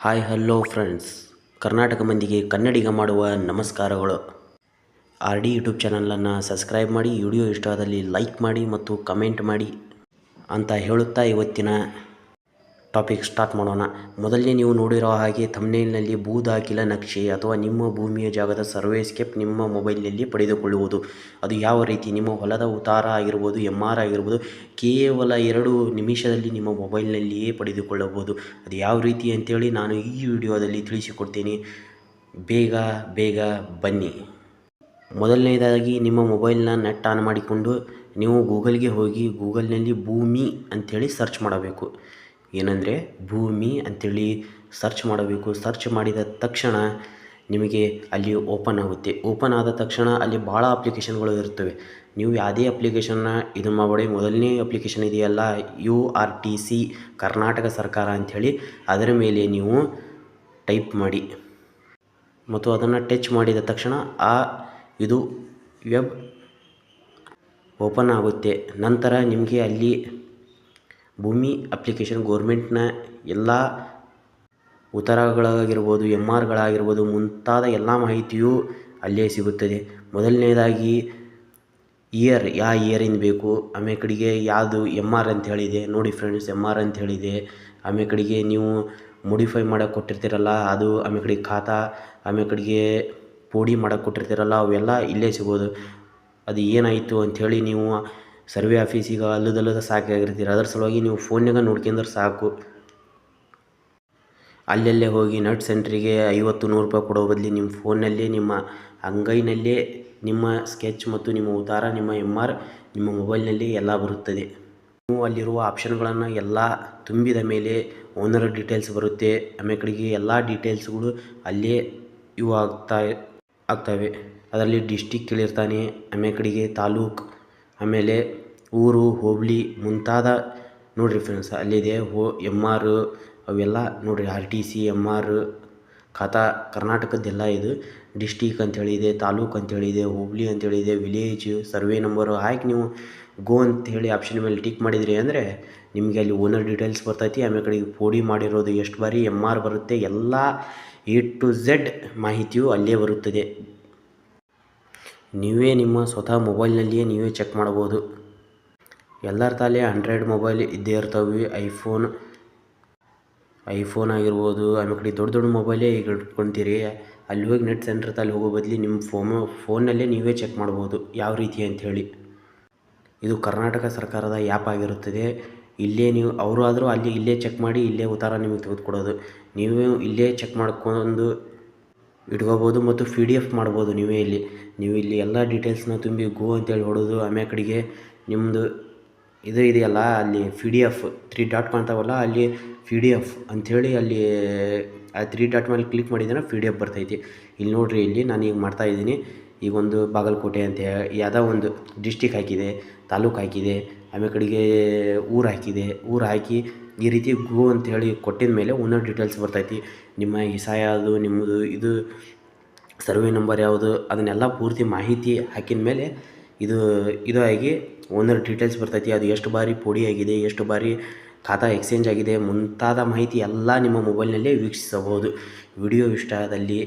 Hi hello friends Karnataka ಮಂದಿಗೆ ಕನ್ನಡಿಗ ಮಾಡುವ ನಮಸ್ಕಾರಗಳು. ಆರ್ ಡಿ ಯೂಟ್ಯೂಬ್ ಚಾನಲನ್ನು ಸಬ್ಸ್ಕ್ರೈಬ್ ಮಾಡಿ ವಿಡಿಯೋ ಇಷ್ಟ ಆದಲ್ಲಿ ಲೈಕ್ ಮಾಡಿ ಮತ್ತು ಕಮೆಂಟ್ ಮಾಡಿ ಅಂತ ಹೇಳುತ್ತಾ ಇವತ್ತಿನ ಟಾಪಿಕ್ ಸ್ಟಾರ್ಟ್ ಮಾಡೋಣ. ಮೊದಲನೇ ನೀವು ನೋಡಿರೋ ಹಾಗೆ ಥಂಬ್ನೇಲ್ನಲ್ಲಿ ಭೂದಾಖಿಲ ನಕ್ಷೆ ಅಥವಾ ನಿಮ್ಮ ಭೂಮಿಯ ಜಾಗದ ಸರ್ವೆ ಸ್ಕೆಪ್ ನಿಮ್ಮ ಮೊಬೈಲ್ನಲ್ಲಿ ಪಡೆದುಕೊಳ್ಳುವುದು. ಅದು ಯಾವ ರೀತಿ? ನಿಮ್ಮ ಹೊಲದ ಉತ್ತಾರ ಆಗಿರ್ಬೋದು ಎಂ ಆರ್ ಆಗಿರ್ಬೋದು, ಕೇವಲ ಎರಡು ನಿಮಿಷದಲ್ಲಿ ನಿಮ್ಮ ಮೊಬೈಲ್ನಲ್ಲಿಯೇ ಪಡೆದುಕೊಳ್ಳಬಹುದು. ಅದು ಯಾವ ರೀತಿ ಅಂತೇಳಿ ನಾನು ಈ ವಿಡಿಯೋದಲ್ಲಿ ತಿಳಿಸಿಕೊಡ್ತೀನಿ. ಬೇಗ ಬೇಗ ಬನ್ನಿ. ಮೊದಲನೇದಾಗಿ ನಿಮ್ಮ ಮೊಬೈಲ್ನ ನೆಟ್ ಆನ್ ಮಾಡಿಕೊಂಡು ನೀವು ಗೂಗಲ್ಗೆ ಹೋಗಿ ಗೂಗಲ್ನಲ್ಲಿ ಭೂಮಿ ಅಂಥೇಳಿ ಸರ್ಚ್ ಮಾಡಬೇಕು. ಏನಂದರೆ ಭೂಮಿ ಅಂಥೇಳಿ ಸರ್ಚ್ ಮಾಡಬೇಕು ಸರ್ಚ್ ಮಾಡಿದ ತಕ್ಷಣ ನಿಮಗೆ ಅಲ್ಲಿ ಓಪನ್ ಆಗುತ್ತೆ. ಓಪನ್ ಆದ ತಕ್ಷಣ ಅಲ್ಲಿ ಭಾಳ ಅಪ್ಲಿಕೇಶನ್ಗಳು ಇರ್ತವೆ ನೀವು ಯಾವುದೇ ಅಪ್ಲಿಕೇಶನ್ನ ಇದು ಮಾಡಬೇಡಿ ಮೊದಲನೇ ಅಪ್ಲಿಕೇಶನ್ ಇದೆಯಲ್ಲ U R T C Karnataka ಸರ್ಕಾರ ಅಂಥೇಳಿ ಅದರ ಮೇಲೆ ನೀವು ಟೈಪ್ ಮಾಡಿ. ಮತ್ತು ಅದನ್ನು ಟಚ್ ಮಾಡಿದ ತಕ್ಷಣ ಆ ಇದು ವೆಬ್ ಓಪನ್ ಆಗುತ್ತೆ. ನಂತರ ನಿಮಗೆ ಅಲ್ಲಿ ಭೂಮಿ ಅಪ್ಲಿಕೇಶನ್ ಗೋರ್ಮೆಂಟ್ನ ಎಲ್ಲ ಉತ್ತರಗಳಾಗಿರ್ಬೋದು ಎಂ ಆರ್ಗಳಾಗಿರ್ಬೋದು ಮುಂತಾದ ಎಲ್ಲ ಮಾಹಿತಿಯು ಅಲ್ಲೇ ಸಿಗುತ್ತದೆ. ಮೊದಲನೇದಾಗಿ ಇಯರ್ ಯಾವ ಇಯರಿಂದ ಬೇಕು? ಆಮೇಲೆ ಕಡೆಗೆ ಯಾವುದು ಎಂ ಆರ್ ಅಂತ ಹೇಳಿದೆ. ನೋಡಿ ಫ್ರೆಂಡ್ಸ್ ಎಂ ಆರ್ ಅಂತ ಹೇಳಿದೆ. ಆಮೇಲೆ ಕಡೆಗೆ ನೀವು ಮೋಡಿಫೈ ಮಾಡೋಕೆ ಕೊಟ್ಟಿರ್ತೀರಲ್ಲ, ಅದು ಆಮೇಲೆ ಕಡೆಗೆ ಖಾತಾ, ಆಮೇಲೆ ಕಡೆಗೆ ಪೋಡಿ ಮಾಡೋಕೆ ಕೊಟ್ಟಿರ್ತೀರಲ್ಲ, ಅವೆಲ್ಲ ಇಲ್ಲೇ ಸಿಗೋದು. ಅದು ಏನಾಯಿತು ಅಂಥೇಳಿ ನೀವು ಸರ್ವೆ ಆಫೀಸಿಗೆ ಅಲ್ಲದಲ್ಲದ ಸಾಕಾಗಿರ್ತೀರ ಅದರ ಸಲುವಾಗಿ ನೀವು ಫೋನ್ಯಾಗ ನೋಡ್ಕೊಂಡ್ರೆ ಸಾಕು. ಅಲ್ಲಲ್ಲೇ ಹೋಗಿ ನಟ್ ಸೆಂಟ್ರಿಗೆ ಐವತ್ತು ನೂರು ರೂಪಾಯಿ ಕೊಡೋ ಬದಲಿ ನಿಮ್ಮ ಫೋನ್ನಲ್ಲೇ ನಿಮ್ಮ ಅಂಗೈನಲ್ಲೇ, ನಿಮ್ಮ ಸ್ಕೆಚ್ ಮತ್ತು ನಿಮ್ಮ ಉತ್ತಾರ ನಿಮ್ಮ ಎಂ ಆರ್ ನಿಮ್ಮ ಮೊಬೈಲ್ನಲ್ಲಿ ಎಲ್ಲ ಬರುತ್ತದೆ. ನೀವು ಅಲ್ಲಿರುವ ಆಪ್ಷನ್ಗಳನ್ನು ಎಲ್ಲ ತುಂಬಿದ ಮೇಲೆ ಓನರ್ ಡೀಟೇಲ್ಸ್ ಬರುತ್ತೆ. ಆಮೇಲೆ ಕಡೆಗೆ ಎಲ್ಲ ಡೀಟೇಲ್ಸ್ಗಳು ಅಲ್ಲೇ ಇವು ಆಗ್ತಾ, ಆಗ್ತವೆ. ಅದರಲ್ಲಿ ಡಿಸ್ಟಿಕ್ ಕೇಳಿರ್ತಾನೆ. ಆಮೇಲೆ ಕಡೆಗೆ ತಾಲೂಕು ಆಮೇಲೆ ಊರು, ಹೋಬಳಿ ಮುಂತಾದ ನೋಡಿರಿ ಫ್ರೆಂಡ್ಸ್ ಅಲ್ಲಿದೆ ಹೋ ಎಂ ಆರ್ ಅವೆಲ್ಲ ನೋಡಿರಿ R T C M R ಖಾತಾ ಕರ್ನಾಟಕದ್ದೆಲ್ಲ ಇದು. ಡಿಸ್ಟಿಕ್ ಅಂತೇಳಿ ಇದೆ ತಾಲೂಕು ಅಂತೇಳಿ ಇದೆ ಹೋಬಳಿ ಅಂತೇಳಿ ಇದೆ ವಿಲೇಜ್ ಸರ್ವೆ ನಂಬರು ಹಾಕಿ ನೀವು ಗೋ ಹೇಳಿ ಆಪ್ಷನ್ ಮೇಲೆ ಟಿಕ್ ಮಾಡಿದಿರಿ ಅಂದರೆ ನಿಮಗೆ ಅಲ್ಲಿ ಓನರ್ ಡೀಟೇಲ್ಸ್ ಬರ್ತೈತಿ. ಆಮೇಲೆ ಕಡೆಗೆ ಪೋಡಿ ಮಾಡಿರೋದು ಎಷ್ಟು ಬಾರಿ ಎಂ ಆರ್ ಬರುತ್ತೆ, ಎಲ್ಲ ಎ ಟು ಝೆಡ್ ಮಾಹಿತಿಯು ಅಲ್ಲೇ ಬರುತ್ತದೆ. ನೀವೇ ನಿಮ್ಮ ಸ್ವತಃ ಮೊಬೈಲ್ನಲ್ಲಿಯೇ ನೀವೇ ಚೆಕ್ ಮಾಡ್ಬೋದು. ಎಲ್ಲರ ತಾಲೇ ಆಂಡ್ರಾಯ್ಡ್ ಮೊಬೈಲ್ ಇದ್ದೇ ಇರ್ತವೆ. ಐಫೋನ್ ಐಫೋನ್ ಆಗಿರ್ಬೋದು. ಆಮೇಲೆ ಕಡೆ ದೊಡ್ಡ ದೊಡ್ಡ ಮೊಬೈಲೇ ಈಗ ಇಟ್ಕೊತೀರಿ. ಅಲ್ಲಿ ಹೋಗಿ ನೆಟ್ ಸೆಂಟ್ರ್ ತಲೆ ಹೋಗೋ ಬದಲಿ ನಿಮ್ಮ ಫೋನು ಫೋನ್ನಲ್ಲೇ ನೀವೇ ಚೆಕ್ ಮಾಡ್ಬೋದು. ಯಾವ ರೀತಿ ಅಂಥೇಳಿ ಇದು ಕರ್ನಾಟಕ ಸರ್ಕಾರದ ಆ್ಯಪ್ ಆಗಿರುತ್ತದೆ. ಇಲ್ಲೇ ನೀವು ಅವರು ಆದರೂ ಅಲ್ಲಿ ಇಲ್ಲೇ ಚೆಕ್ ಮಾಡಿ ಇಲ್ಲೇ ಉತ್ತರ ನಿಮಗೆ ತೆಗೆದುಕೊಡೋದು. ನೀವು ಇಲ್ಲೇ ಚೆಕ್ ಮಾಡ್ಕೊಂಡು ಇಟ್ಕೋಬೋದು ಮತ್ತು ಪಿ ಡಿ ಎಫ್ ಮಾಡ್ಬೋದು ನೀವೇ ಇಲ್ಲಿ. ನೀವು ಇಲ್ಲಿ ಎಲ್ಲ ಡೀಟೇಲ್ಸ್ನ ತುಂಬಿ ಗೋ ಅಂತೇಳಿ ಹೊಡೆದು ಆಮೇಲೆ ಕಡೆಗೆ ನಿಮ್ಮದು ಇದು ಇದೆಯಲ್ಲ, ಅಲ್ಲಿ P D F three dot ಕಾಣ್ತಾವಲ್ಲ ಅಲ್ಲಿ ಪಿ ಡಿ ಎಫ್ ಅಂಥೇಳಿ ಅಲ್ಲಿ, ಆ ತ್ರೀ ಡಾಟ್ ಮೇಲೆ ಕ್ಲಿಕ್ ಮಾಡಿದ್ರೆ ಪಿ ಡಿ ಎಫ್ ಬರ್ತೈತಿ. ಇಲ್ಲಿ ನೋಡಿರಿ, ಇಲ್ಲಿ ನಾನು ಈಗ ಮಾಡ್ತಾಯಿದ್ದೀನಿ ಈಗ ಒಂದು ಬಾಗಲಕೋಟೆ ಅಂತ ಯಾವುದೋ ಒಂದು ಡಿಸ್ಟಿಕ್ ಹಾಕಿದೆ, ತಾಲೂಕು ಹಾಕಿದೆ, ಆಮೇಲೆ ಕಡೆಗೆ ಊರು ಹಾಕಿದೆ. ಊರು ಹಾಕಿ ಈ ರೀತಿ ಗೋ ಅಂತ ಹೇಳಿ ಕೊಟ್ಟಿದ ಮೇಲೆ ಓನರ್ ಡೀಟೇಲ್ಸ್ ಬರ್ತೈತಿ. ನಿಮ್ಮ ಹಿಸಾಯ ಯಾವುದು ನಿಮ್ಮದು ಇದು, ಸರ್ವೆ ನಂಬರ್ ಯಾವುದು, ಅದನ್ನೆಲ್ಲ ಪೂರ್ತಿ ಮಾಹಿತಿ ಹಾಕಿದ ಮೇಲೆ ಇದು, ಇದಾಗಿ ಓನರ್ ಡೀಟೇಲ್ಸ್ ಬರ್ತೈತಿ. ಅದು ಎಷ್ಟು ಬಾರಿ ಪೋಡಿ ಆಗಿದೆ, ಎಷ್ಟು ಬಾರಿ ಖಾತಾ ಎಕ್ಸ್ಚೇಂಜ್ ಆಗಿದೆ ಮುಂತಾದ ಮಾಹಿತಿ ಎಲ್ಲ ನಿಮ್ಮ ಮೊಬೈಲ್ನಲ್ಲೇ ವೀಕ್ಷಿಸಬಹುದು. ವಿಡಿಯೋ ಇಷ್ಟ ಆದಲ್ಲಿ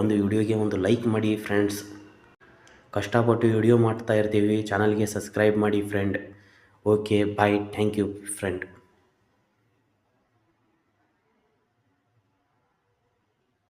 ಒಂದು ವಿಡಿಯೋಗೆ ಒಂದು ಲೈಕ್ ಮಾಡಿ ಫ್ರೆಂಡ್ಸ್. ಕಷ್ಟಪಟ್ಟು ವಿಡಿಯೋ ಮಾಡ್ತಾ ಇರ್ತೀವಿ. ಚಾನಲ್ಗೆ ಸಬ್ಸ್ಕ್ರೈಬ್ ಮಾಡಿ friend. Okay, bye. Thank you, friend.